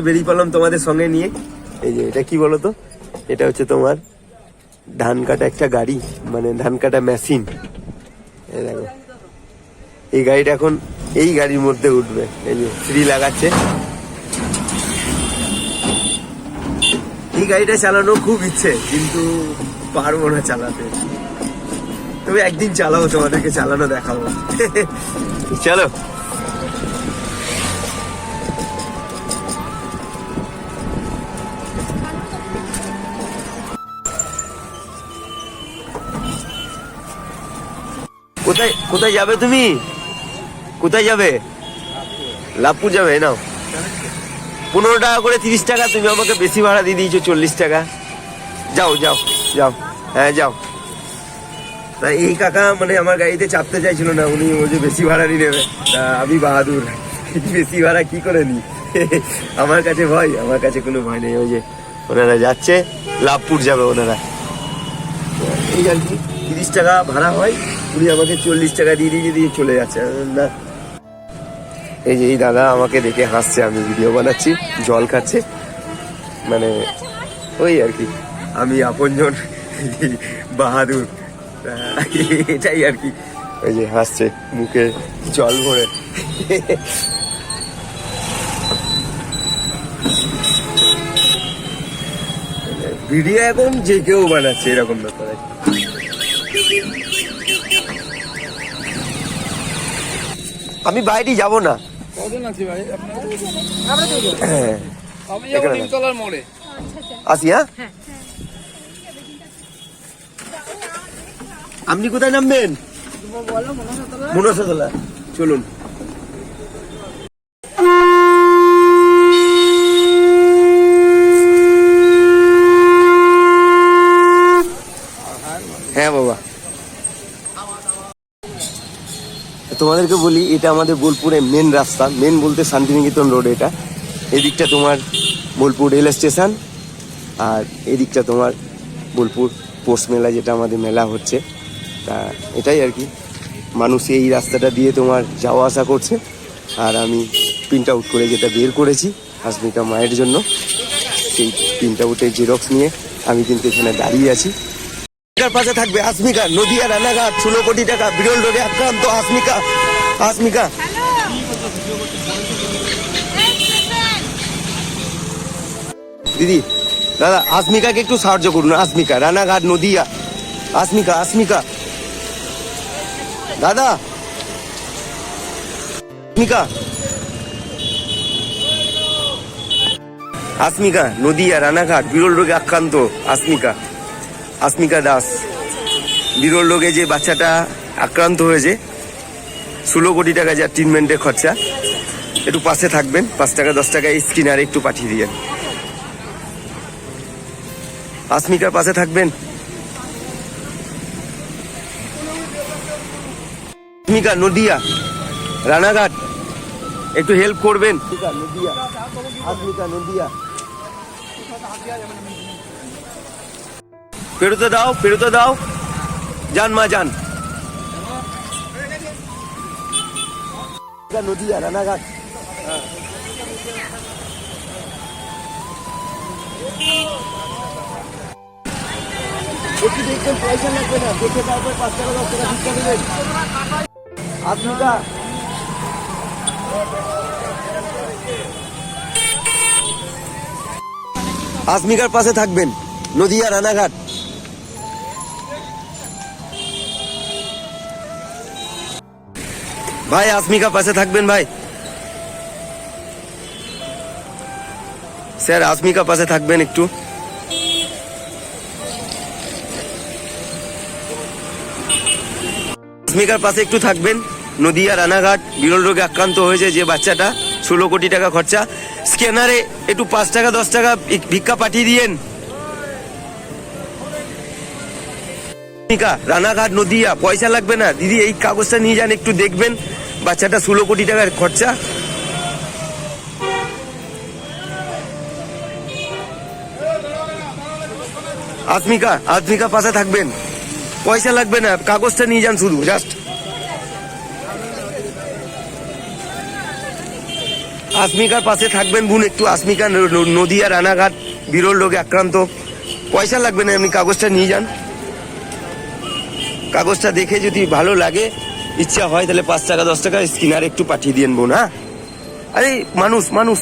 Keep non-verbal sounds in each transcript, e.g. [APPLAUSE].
বেরিয়ে তোমাদের সঙ্গে নিয়ে। এই যে, এটা কি এটা হচ্ছে তোমার ধান কাটা একটা গাড়ি মানে ধান কাটা মেশিন। দেখো। এই গাড়িটা এখন এই গাড়ির মধ্যে উঠবে। এই যে শ্রী লাগাচ্ছে। এই গাড়িটা চালানো খুব ইচ্ছে, কিন্তু পারব না চালাতে। তবে একদিন চালাবো তোমাদেরকে চালানো দেখাবো। [LAUGHS] চলো। কোথায় কোথায় যাবে তুমি? কোথায় যাবে? লাভপুর যাবে, নাও। পনেরো টাকা করে তিরিশ টাকা, তুমি আমাকে বেশি ভাড়া দিয়ে দিয়েছ চল্লিশ টাকা। যাও যাও যাও। হ্যাঁ যাও। তা এই কাকা মানে আমার গাড়িতে চাপতে চাইছিল না, উনি বলছে বেশি ভাড়া নিয়ে নেবে। আমি বাহাদুর। বেশি ভাড়া কি করে নি আমার কাছে ভয়, আমার কাছে কোনো ভয় নেই। ওই যে ওনারা যাচ্ছে, লাভপুর যাবে ওনারা। এই আর কি, তিরিশ টাকা ভাড়া হয়। উনি আমাকে চল্লিশ টাকা দিয়ে দিয়ে দিয়ে চলে যাচ্ছে। না। এই যে এই দাদা আমাকে দেখে হাসছে, আমি ভিডিও বানাচ্ছি, জল খাচ্ছে। মানে ওই আর কি। আমি আপনজন, বাহাদুর। এটাই আর কি। ওই যে হাসছে, মুখে জল ভরে। ভিডিও এখন যে কেউ বানাচ্ছে, এরকম ব্যাপার। আমি বাইরে যাব না। হ্যাঁ। আসি হ্যাঁ? আপনি কোথায় নামবেন? মনসাতলা চলুন। হ্যাঁ বাবা। তোমাদেরকে বলি, এটা আমাদের বোলপুরের মেন রাস্তা। মেন বলতে শান্তিনিকেতন রোড এটা। এদিকটা তোমার বোলপুর রেল স্টেশন, আর এদিকটা তোমার বোলপুর পোস্ট মেলা যেটা আমাদের মেলা হচ্ছে। তা এটাই আর কি। মানুষ এই রাস্তাটা দিয়ে তোমার যাওয়া আসা করছে। আর আমি প্রিন্ট আউট করে যেটা বের করেছি, হাসমিকা মায়ের জন্য, সেই প্রিন্ট আউটের জেরক্স নিয়ে আমি কিন্তু এখানে দাঁড়িয়ে আছি। আসমিকার পাশে থাকবে আসমিকা, নদিয়া, রানাঘাট, ষোলো কোটি টাকা, বিরল রোগে আক্রান্ত আসমিকা। আসমিকা। দিদি, দাদা, আসমিকাকে একটু সাহায্য করুন। আসমিকা, রানাঘাট, নদিয়া। আসমিকা আসমিকা। দাদা। আসমিকা। আসমিকা, নদিয়া, রানাঘাট, বিরল রোগে আক্রান্ত আসমিকা। আসমিকা দাস। বিরল রোগে যে বাচ্চাটা আক্রান্ত হয়েছে, ষোলো কোটি টাকা যা ট্রিটমেন্টের খরচা। একটু পাশে থাকবেন, পাঁচ টাকা, দশ টাকা স্ক্রিনারে একটু পাঠিয়ে দিয়ে আসমিকার পাশে থাকবেন? আসমিকা, নদিয়া, রানাঘাট, একটু হেল্প করবেন। নদিয়া, আসমিকা, নদিয়া। পেরোতে দাও পেরোতে দাও। যান মা, যান। নদিয়া রানাঘাট পয়সা লাগবে না আসমিকার পাশে থাকবেন নদিয়া রানাঘাট ভাই, আসমিকা পাশে থাকবেন ভাই। স্যার, আসমিকা পাশে থাকবেন একটু। আসমিকার পাশে একটু থাকবেন। নদিয়া, রানাঘাট, বিরল রোগে আক্রান্ত হয়েছে যে বাচ্চাটা, ষোলো কোটি টাকা খরচা। স্ক্যানারে একটু পাঁচ টাকা, দশ টাকা ভিক্ষা পাঠিয়ে দিয়েন। রানাঘাট, নদিয়া, পয়সা লাগবে না। দিদি, এই কাগজটা নিয়ে যান, একটু দেখবেন। বাচ্চাটা ষোলো কোটি টাকার খরচা। আসমিকা আসমিকা পাশে থাকবেন। পয়সা লাগবে না, কাগজটা নিয়ে যান শুধু জাস্ট আসমিকার পাশে থাকবেন বোন, একটু আসমিকা ন- ন- রানাঘাট, বিরল রোগে আক্রান্ত। পয়সা লাগবে না, আপনি কাগজটা নিয়ে যান। কাগজটা দেখে যদি ভালো লাগে ইচ্ছা হয় তাহলে পাঁচ টাকা, দশ টাকা স্কিনার একটু পাঠিয়ে দিন বোন হ্যাঁ আরে, মানুষ মানুষ।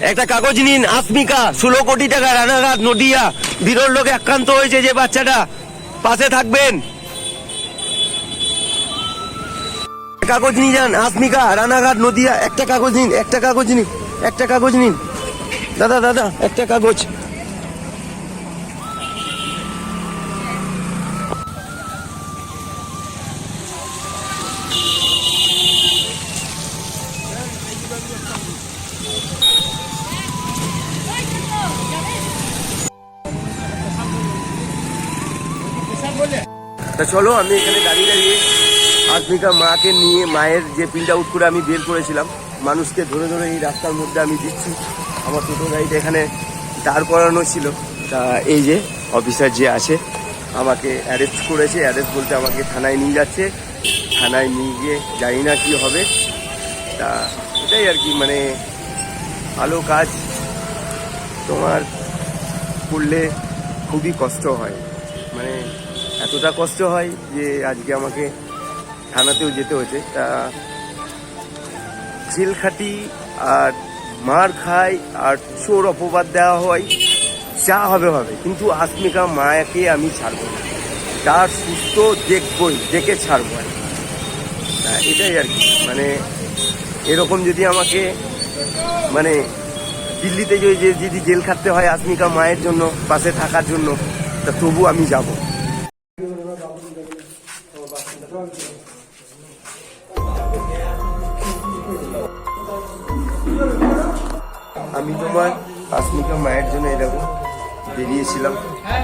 একটা কাগজ নিন আসমিকা ষোলো কোটি টাকা রানাঘাট, নদিয়া। বিরল লোকে আক্রান্ত হয়েছে যে বাচ্চাটা। পাশে থাকবেন। কাগজ নিয়ে যান আসমিকা রানাঘাট, নদিয়া। একটা কাগজ নিন, একটা কাগজ নিন, একটা কাগজ নিন। দাদা দাদা, একটা কাগজ। তা চলো, আমি এখানে দাঁড়িয়ে দাঁড়িয়ে আসমিকা মাকে নিয়ে, মায়ের যে প্রিন্ট আউট করে আমি বের করেছিলাম, মানুষকে ধরে ধরে এই রাস্তার মধ্যে আমি দিচ্ছি। আমার টোটো গাড়িটা এখানে দাঁড় করানো ছিল। তা এই যে অফিসার যে আছে, আমাকে অ্যারেস্ট করেছে। অ্যারেস্ট বলতে আমাকে থানায় নিয়ে যাচ্ছে। থানায় নিয়ে গিয়ে জানি না কি হবে। তা এটাই আর কি মানে ভালো কাজ। তোমার করলে খুবই কষ্ট হয়। মানে এতটা কষ্ট হয় যে আজকে আমাকে থানাতেও যেতে হয়েছে। তা জেল খাটি আর মার খাই আর চোর অপবাদ দেওয়া হয়, যা হবে হবে। কিন্তু আসমিকা মায়াকে আমি ছাড়বো না। তার সুস্থ দেখবই, দেখে ছাড়ব। আর এটাই আর কি। মানে এরকম যদি আমাকে মানে দিল্লিতে যদি জেল খাটতে হয় আসমিকা মায়ের জন্য পাশে থাকার জন্য, তা তবু আমি যাব। আমি তোমার আসমিকা মায়ের জন্য এরকম বেরিয়েছিলাম।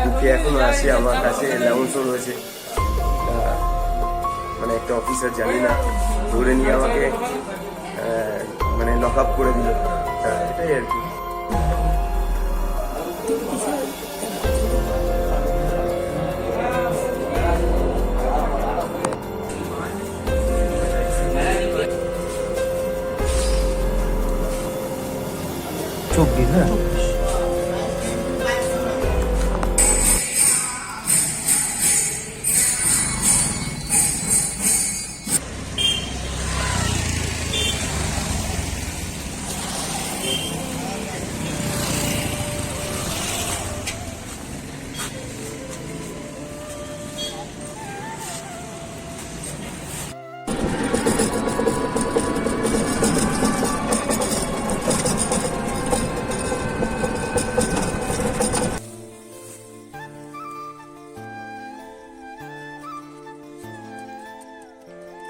কিন্তু এখনও আসে আমার কাছে অ্যালাউন্সও রয়েছে। মানে একটা অফিসার জানি না, ধরে নিয়ে আমাকে মানে লক আপ করে দিল। এটাই আর কি।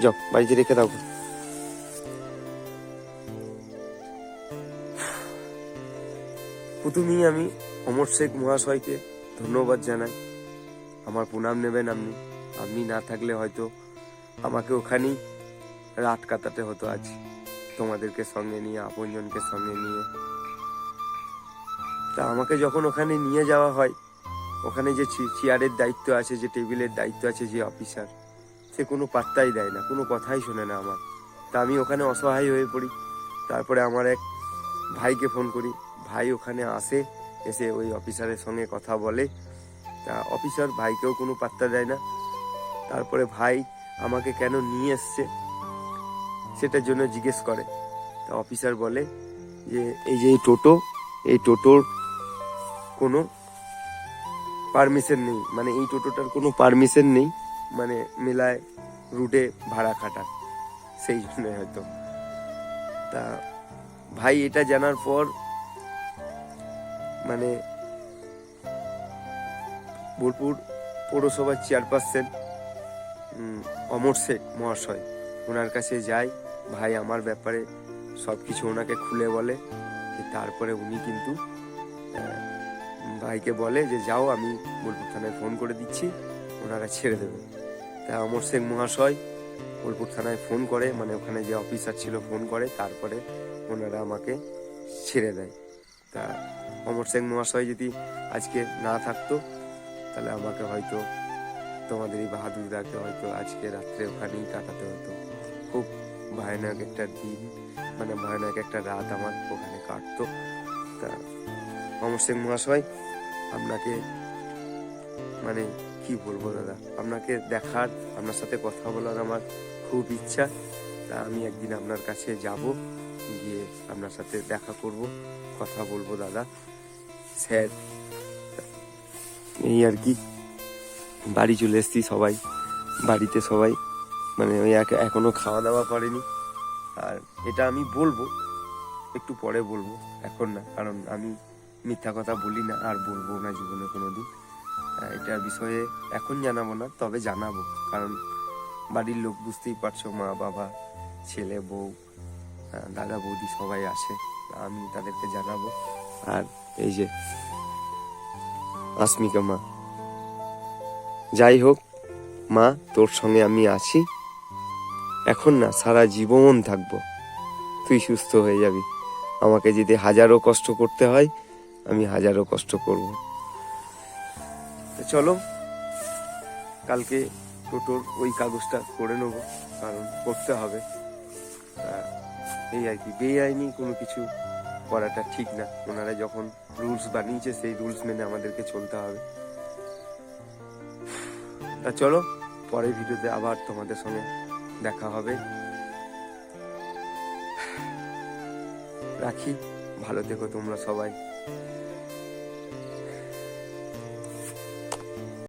যাও, বাড়িতে রেখে দাও। প্রথমেই আমি অমর শেখ মহাশয়কে ধন্যবাদ জানাই। আমার প্রণাম নেবেন আপনি। আপনি না থাকলে হয়তো আমাকে ওখানেই রাত কাটাতে হতো আজ। তোমাদেরকে সঙ্গে নিয়ে, আপনজনকে সঙ্গে নিয়ে। তা আমাকে যখন ওখানে নিয়ে যাওয়া হয়, ওখানে যে চেয়ারের দায়িত্ব আছে, যে টেবিলের দায়িত্ব আছে, যে অফিসার সে কোনো পাত্তাই দেয় না, কোনো কথাই শোনে না আমার। তা আমি ওখানে অসহায় হয়ে পড়ি। তারপরে আমার এক ভাইকে ফোন করি। ভাই ওখানে আসে, এসে ওই অফিসারের সঙ্গে কথা বলে। তা অফিসার ভাইকেও কোনো পাত্তা দেয় না। তারপরে ভাই আমাকে কেন নিয়ে এসছে সেটার জন্য জিজ্ঞেস করে। তা অফিসার বলে যে, এই যে টোটো, এই টোটোর কোনো পারমিশন নেই। মানে এই টোটোটার কোনো পারমিশন নেই। মানে মেলায় রুটে ভাড়া খাটার সেই জন্য হয়তো। তা ভাই, এটা জানার পর মানে বোলপুর পৌরসভার চেয়ারপারসন অমর শেখ মহাশয়, ওনার কাছে যাই। ভাই আমার ব্যাপারে সব কিছু ওনাকে খুলে বলে। তারপরে উনি কিন্তু ভাইকে বলে যে, যাও, আমি বোলপুর থানায় ফোন করে দিচ্ছি, ওনারা ছেড়ে দেবে। তা অমর শেখ মহাশয় বোলপুর থানায় ফোন করে মানে ওখানে যে অফিসার ছিল ফোন করে, তারপরে ওনারা আমাকে ছেড়ে দেয়। তা অমর শেখ মহাশয় যদি আজকে না থাকতো, তাহলে আমাকে হয়তো তোমাদের এই বাহাদুরদাকে হয়তো আজকে রাত্রে ওখানেই কাটাতে হতো। খুব ভয়ানক একটা দিন মানে ভয়ানক একটা রাত আমার ওখানে কাটতো। তা অমর সিং মহাশয়, আপনাকে মানে কি বলব দাদা? আপনাকে দেখার আপনার সাথে কথা বলার আমার খুব ইচ্ছা। তা আমি একদিন আপনার কাছে যাব গিয়ে আপনার সাথে দেখা করব কথা বলব দাদা। স্যার এই আর কি বাড়ি চলে এসেছি সবাই বাড়িতে সবাই। মানে ওই এক- এখনও খাওয়া দাওয়া করেনি। আর এটা আমি বলব একটু পরে বলব এখন না কারণ আমি মিথ্যা কথা বলি না আর বলব না জীবনে কোনোদিন। আহ, এটার বিষয়ে এখন জানাব না, তবে জানাব। কারণ বাড়ির লোক বুঝতেই পারছ, মা, বাবা, ছেলে, বউ দাদা, বৌদি সবাই আসে আমি তাদেরকে জানাব। আর এই যে আসমিকা মা, যাই হোক, মা, তোর সঙ্গে আমি আছি। এখন না, সারা জীবন থাকব। তুই সুস্থ হয়ে যাবি। আমাকে যদি হাজারো কষ্ট করতে হয়, আমি হাজারো কষ্ট করব। তো চলো, কালকে টোটোর ওই কাগজটা করে নেব, কারণ করতে হবে। এই আর কি, বেআইনি কোনো কিছু করাটা ঠিক না। ওনারা যখন রুলস বানিয়েছে, সেই রুলস মেনে আমাদেরকে চলতে হবে। তা চলো, পরের ভিডিওতে আবার তোমাদের সঙ্গে দেখা হবে। রাখি, ভালো থেকো তোমরা সবাই।